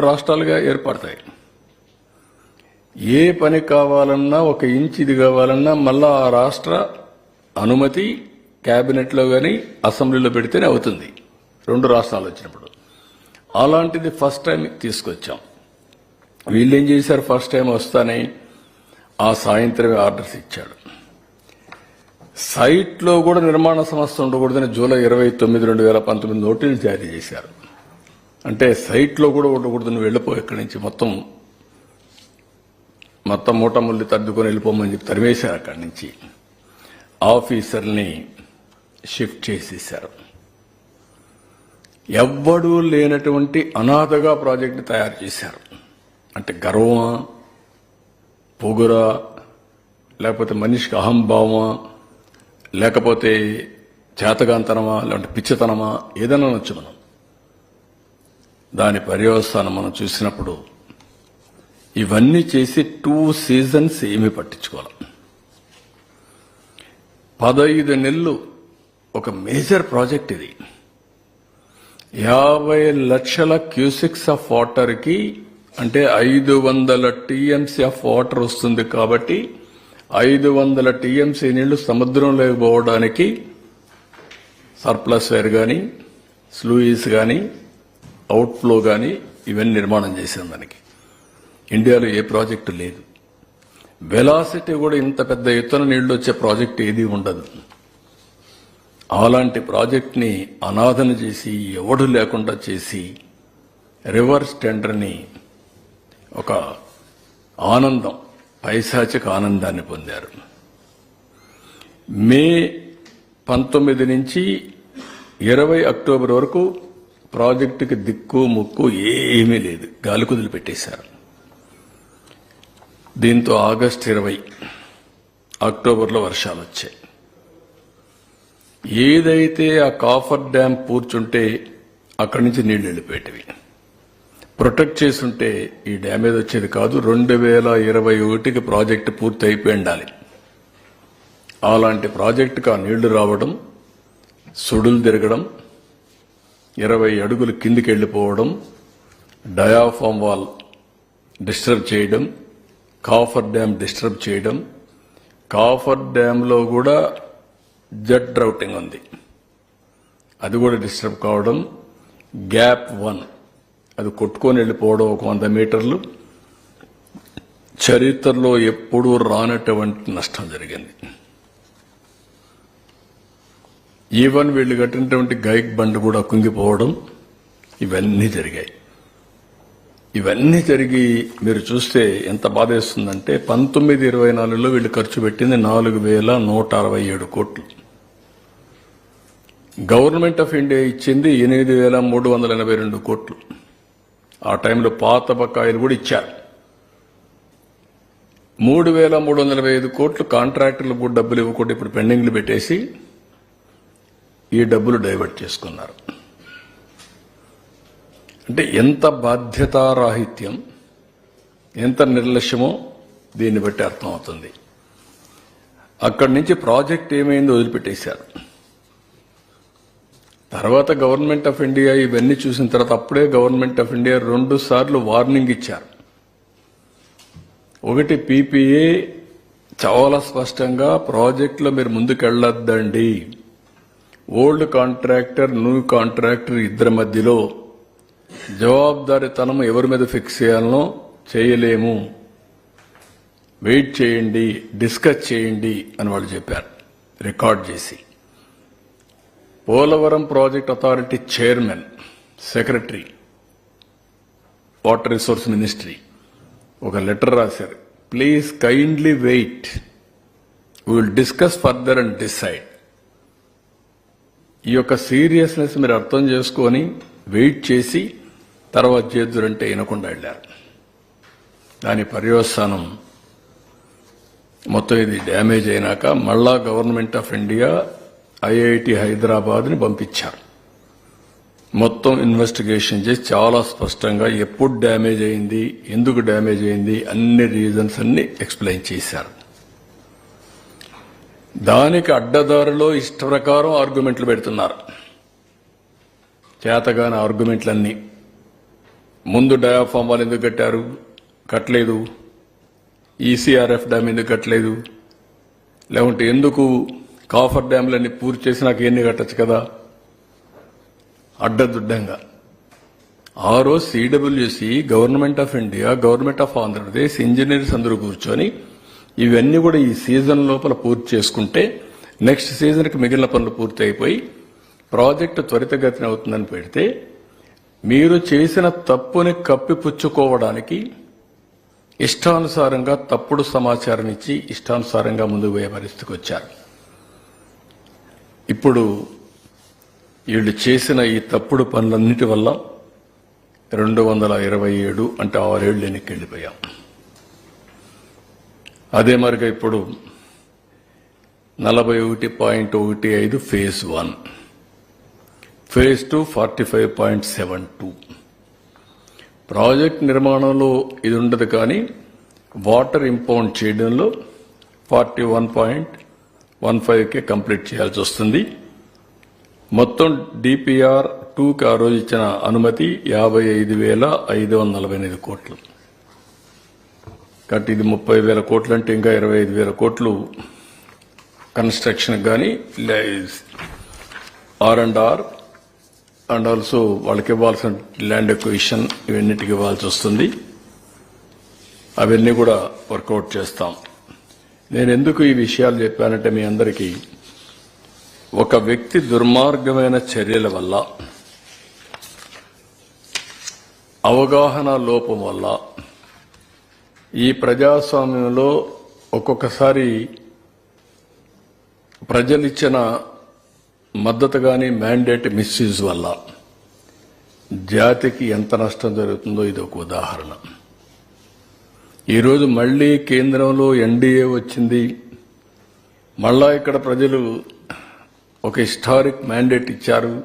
రెండు రాష్ట్రాలుగా ఏర్పడతాయి. ఏ పని కావాలన్నా ఒక ఇంచ్ ఇది కావాలన్నా మళ్ళా ఆ రాష్ట్ర అనుమతి క్యాబినెట్లో కానీ అసెంబ్లీలో పెడితేనే అవుతుంది. రెండు రాష్ట్రాలు వచ్చినప్పుడు. అలాంటిది ఫస్ట్ టైం తీసుకొచ్చాం. వీళ్ళు ఏం చేశారు? ఫస్ట్ టైం వస్తానే ఆ సాయంత్రమే ఆర్డర్స్ ఇచ్చాడు. సైట్లో కూడా నిర్మాణ సంస్థ ఉండకూడదని జూలై ఇరవై తొమ్మిది రెండు వేల పంతొమ్మిది నోటీసులు జారీ చేశారు. అంటే సైట్లో కూడా ఉండకూడదని వెళ్ళిపో ఇక్కడి నుంచి. మొత్తం మొత్తం మూటముల్లి తద్దుకొని వెళ్ళిపోమని చెప్పి తరిమేశారు అక్కడి నుంచి. ఆఫీసర్ని షిఫ్ట్ చేసేశారు. ఎవ్వడూ లేనటువంటి అనాథగా ప్రాజెక్ట్ని తయారు చేశారు. అంటే గర్వమా? పొగురా? లేకపోతే మనిషికి అహంభావమా? లేకపోతే చేతగాంతనమా లేదంటే పిచ్చితనమా? ఏదైనా అనొచ్చు మనం. దాని పర్యవస్థానం మనం చూసినప్పుడు ఇవన్నీ చేసి టూ సీజన్స్ ఏమీ పట్టించుకోవాలి. పదహైదు నెలలు ఒక మేజర్ ప్రాజెక్ట్ ఇది. యాభై లక్షల క్యూసిక్స్ ఆఫ్ వాటర్కి అంటే ఐదు వందల టీఎంసీ ఆఫ్ వాటర్ వస్తుంది కాబట్టి ఐదు వందల టీఎంసీ నీళ్ళు సముద్రంలోకి పోవడానికి సర్ప్లస్ వేర్ కానీ స్లూయిస్ కానీ అవుట్ఫ్లో కానీ ఇవన్నీ నిర్మాణం చేసాం దానికి. ఇండియాలో ఏ ప్రాజెక్టు లేదు. వెలాసిటీ కూడా ఇంత పెద్ద ఎత్తున నీళ్ళు వచ్చే ప్రాజెక్ట్ ఏది ఉండదు. అలాంటి ప్రాజెక్ట్ని అనాథన చేసి ఎవడు లేకుండా చేసి రివర్స్ టెండర్ని ఒక ఆనందం పైశాచిక ఆనందాన్ని పొందారు. మే పంతొమ్మిది నుంచి ఇరవై అక్టోబర్ వరకు ప్రాజెక్టుకి దిక్కు ముక్కు ఏమీ లేదు. గాలి కుదిలి పెట్టేశారు. దీంతో ఆగస్టు ఇరవై అక్టోబర్లో వర్షాలు వచ్చాయి. ఏదైతే ఆ కాఫర్ డ్యామ్ పూర్చుంటే అక్కడి నుంచి నీళ్ళు వెళ్ళిపోయేటివి. ప్రొటెక్ట్ చేసుంటే ఈ డ్యామేజ్ వచ్చేది కాదు రెండు వేల ఇరవై ఒకటికి ప్రాజెక్టు పూర్తి అయిపోయి ఉండాలి. అలాంటి ప్రాజెక్టుకు ఆ నీళ్ళు రావడం సుడులు తిరగడం ఇరవై అడుగులు కిందికి వెళ్ళిపోవడం డయాఫామ్ వాల్ డిస్టర్బ్ చేయడం కాఫర్ డ్యామ్ డిస్టర్బ్ చేయడం కాఫర్ డ్యాంలో కూడా జెట్ రౌటింగ్ ఉంది. అది కూడా డిస్టర్బ్ కావడం గ్యాప్ వన్ అది కొట్టుకొని వెళ్ళిపోవడం ఒక వంద మీటర్లు. చరిత్రలో ఎప్పుడూ రానటువంటి నష్టం జరిగింది. ఈవెన్ వీళ్ళు కట్టినటువంటి గైక్ బండ్ కూడా కుంగిపోవడం ఇవన్నీ జరిగాయి. ఇవన్నీ జరిగి మీరు చూస్తే ఎంత బాధేస్తుందంటే పంతొమ్మిది ఇరవై నాలుగులో వీళ్ళు ఖర్చు పెట్టింది నాలుగు వేల నూట అరవై ఏడు కోట్లు. గవర్నమెంట్ ఆఫ్ ఇండియా ఇచ్చింది ఎనిమిది వేల మూడు వందల ఎనభై రెండు కోట్లు. ఆ టైంలో పాత బకాయిలు కూడా ఇచ్చారు. మూడు వేల మూడు వందల ఐదు కోట్లు కాంట్రాక్టర్లకు కూడా డబ్బులు ఇవ్వకుండా ఇప్పుడు పెండింగ్లు పెట్టేసి ఈ డబ్బులు డైవర్ట్ చేసుకున్నారు. అంటే ఎంత బాధ్యతారాహిత్యం ఎంత నిర్లక్ష్యమో దీన్ని బట్టి అర్థమవుతుంది. అక్కడి నుంచి ప్రాజెక్ట్ ఏమైందో వదిలిపెట్టేశారు. తర్వాత గవర్నమెంట్ ఆఫ్ ఇండియా ఇవన్నీ చూసిన తర్వాత అప్పుడే గవర్నమెంట్ ఆఫ్ ఇండియా రెండు సార్లు వార్నింగ్ ఇచ్చారు. ఒకటి పీపీఏ చాలా స్పష్టంగా ప్రాజెక్టులో మీరు ముందుకెళ్ళొద్దండి. ఓల్డ్ కాంట్రాక్టర్ న్యూ కాంట్రాక్టర్ ఇద్దరి మధ్యలో జవాబుదారీతనం ఎవరి మీద ఫిక్స్ చేయాలనో చేయలేము. వెయిట్ చేయండి డిస్కస్ చేయండి అని వాళ్ళు చెప్పారు రికార్డ్ చేసి. Polavaram project authority chairman secretary water resource ministry ఒక లెటర్ రాశారు. Please kindly wait. Will discuss further and decide ఈ యొక్క సీరియస్నెస్ మీరు అర్థం చేసుకొని వెయిట్ చేసి తర్వాత చేద్దురంటే వినకుండా వెళ్ళారు. దాని పర్యవసానం మొత్తం ఇది డ్యామేజ్ అయినాక మళ్ళా గవర్నమెంట్ ఆఫ్ ఇండియా ఐఐటి హైదరాబాద్ని పంపించారు. మొత్తం ఇన్వెస్టిగేషన్ చేసి చాలా స్పష్టంగా ఎప్పుడు డ్యామేజ్ అయింది ఎందుకు డ్యామేజ్ అయింది అన్ని రీజన్స్ అన్ని ఎక్స్ప్లెయిన్ చేశారు. దానికి అడ్డదారిలో ఇష్ట ప్రకారం ఆర్గ్యుమెంట్లు పెడుతున్నారు. చేతగాని ఆర్గ్యుమెంట్లన్నీ. ముందు డయాఫామ్ వాళ్ళు ఎందుకు కట్టారు? కట్టలేదు. ఈసీఆర్ఎఫ్ డ్యామ్ ఎందుకు కట్టలేదు? లేకుంటే ఎందుకు కాఫర్ డ్యామ్లన్నీ పూర్తి చేసి నాకు ఎన్ని కట్టచ్చు కదా? అడ్డదుడ్డంగా. ఆ రోజు CWC government of India government of Andhra Pradesh engineers అందరూ కూర్చొని ఇవన్నీ కూడా ఈ సీజన్ లోపల పూర్తి చేసుకుంటే నెక్స్ట్ సీజన్కి మిగిలిన పనులు పూర్తి అయిపోయి ప్రాజెక్టు త్వరితగతిన అవుతుందని పెడితే మీరు చేసిన తప్పుని కప్పిపుచ్చుకోవడానికి ఇష్టానుసారంగా తప్పుడు సమాచారం ఇచ్చి ఇష్టానుసారంగా ముందుకు పోయే పరిస్థితికి వచ్చారు. ఇప్పుడు వీళ్ళు చేసిన ఈ తప్పుడు పనులన్నిటి వల్ల రెండు వందల ఇరవై ఏడు అంటే ఆరేళ్ళు వెనక్కి వెళ్ళిపోయాం అదే మరిగా ఇప్పుడు నలభై ఒకటి పాయింట్ ఒకటి ఐదు phase one. Phase two forty five point seven two. Project నిర్మాణంలో ఇది ఉండదు కానీ వాటర్ ఇంపౌండ్ చేయడంలో ఫార్టీ వన్ పాయింట్ వన్ ఫైవ్కే కంప్లీట్ చేయాల్సి వస్తుంది. మొత్తం డిపిఆర్ టూకి ఆ రోజు ఇచ్చిన అనుమతి యాభై ఐదు వేల ఐదు వందల నలభై ఎనిమిది కోట్లు. కాబట్టి ఇది ముప్పై వేల కోట్లు అంటే ఇంకా ఇరవై ఐదు వేల కోట్లు కన్స్ట్రక్షన్ కానీ R and R and also వాళ్ళకి ఇవ్వాల్సిన ల్యాండ్ ఎక్విషన్ ఇవన్నిటికి ఇవ్వాల్సి వస్తుంది. అవన్నీ కూడా వర్కౌట్ చేస్తాం. నేను ఎందుకు ఈ విషయాలు చెప్పానంటే మీ అందరికీ ఒక వ్యక్తి దుర్మార్గమైన చర్యల వల్ల అవగాహన లోపం వల్ల ఈ ప్రజాస్వామ్యంలో ఒక్కొక్కసారి ప్రజలిచ్చిన మద్దతు కానీ మ్యాండేట్ మిస్యూజ్ వల్ల జాతికి ఎంత నష్టం జరుగుతుందో ఇది ఒక ఉదాహరణ. ఈరోజు మళ్ళీ కేంద్రంలో ఎన్డీఏ వచ్చింది. మళ్ళా ఇక్కడ ప్రజలు ఒక హిస్టారిక్ మ్యాండేట్ ఇచ్చారు.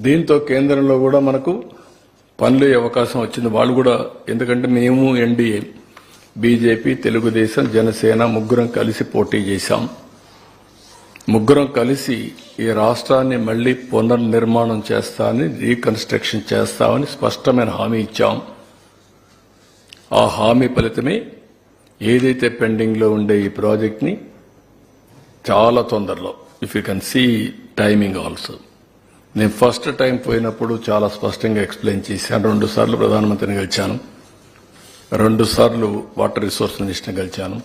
దీంతో కేంద్రంలో కూడా మనకు పనులు అవకాశం వచ్చింది. వాళ్ళు కూడా ఎందుకంటే మేము ఎన్డీఏ బీజేపీ తెలుగుదేశం జనసేన ముగ్గురం కలిసి పోటీ చేశాం. ముగ్గురం కలిసి ఈ రాష్ట్రాన్ని మళ్ళీ పునర్నిర్మాణం చేస్తామని రీకన్స్ట్రక్షన్ చేస్తామని స్పష్టమైన హామీ ఇచ్చాం. ఆ హామీ ఫలితమే ఏదైతే పెండింగ్లో ఉండే ఈ ప్రాజెక్ట్ని చాలా తొందరలో if you can see timing also నేను ఫస్ట్ టైం పోయినప్పుడు చాలా స్పష్టంగా ఎక్స్ప్లెయిన్ చేశాను. రెండు సార్లు ప్రధానమంత్రిని గెలిచాను. రెండు సార్లు వాటర్ రిసోర్స్ మినిస్టర్ని గెలిచాను.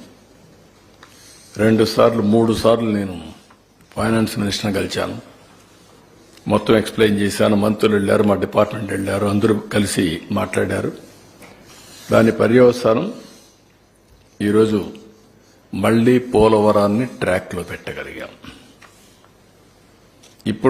రెండు సార్లు మూడు సార్లు నేను ఫైనాన్స్ మినిస్టర్ని గెలిచాను. మొత్తం ఎక్స్ప్లెయిన్ చేశాను. మంత్రులు వెళ్ళారు మా డిపార్ట్మెంట్ వెళ్ళారు అందరూ కలిసి మాట్లాడారు. దాని పర్యవసానం ఈరోజు మళ్ళీ పోలవరాన్ని ట్రాక్లో పెట్టగలిగాం.